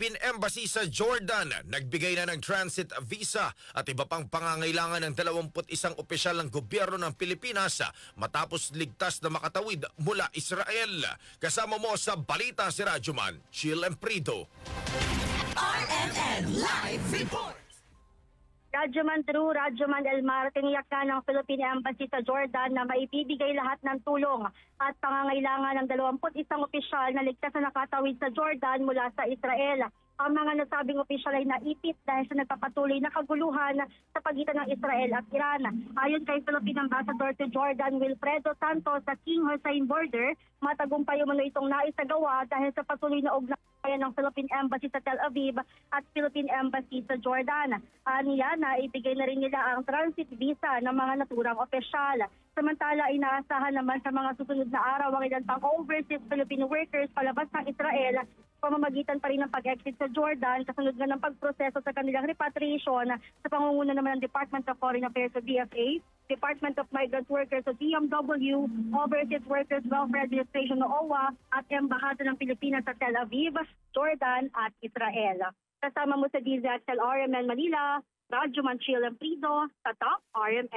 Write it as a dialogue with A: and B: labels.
A: Philippine Embassy sa Jordan nagbigay na ng transit visa at iba pang pangangailangan ng 21 opisyal ng gobyerno ng Pilipinas matapos ligtas na makatawid mula Israel. Kasama mo sa balita si Radyoman, Chill Emprido.
B: RMN Live Report.
C: Radyoman True, Radyoman Elmar, tiniyak na ng Philippine Embassy sa Jordan na maibibigay lahat ng tulong at pangangailangan ng 21 opisyal na ligtas na nakatawid sa Jordan mula sa Israel. Ang mga nasabing opisyal ay naipit dahil sa nagpapatuloy na kaguluhan sa pagitan ng Israel at Iran. Ayon kay Philippine Ambassador to Jordan, Wilfredo Santos sa King Hussein border, matagumpay umano itong naisagawa dahil sa patuloy na ugnayan ng Philippine Embassy sa Tel Aviv at Philippine Embassy sa Jordan. Aniya na ibigay na rin nila ang transit visa ng mga naturang opisyal. Samantala, inaasahan naman sa mga susunod na araw ang ilan pang overseas Filipino workers palabas ng Israel pamamagitan pa rin ng pag-exit sa Jordan kasunod nga ng pagproseso sa kanilang repatriation sa pangunguna naman ng Department of Foreign Affairs o DFA, Department of Migrant Workers o DMW, Overseas Workers Welfare Administration o OWA at Embahada ng Pilipinas sa Tel Aviv, Jordan at Israel. Kasama mo sa DZXL RMN Manila, Radyo Manchil Prido sa Top RMN.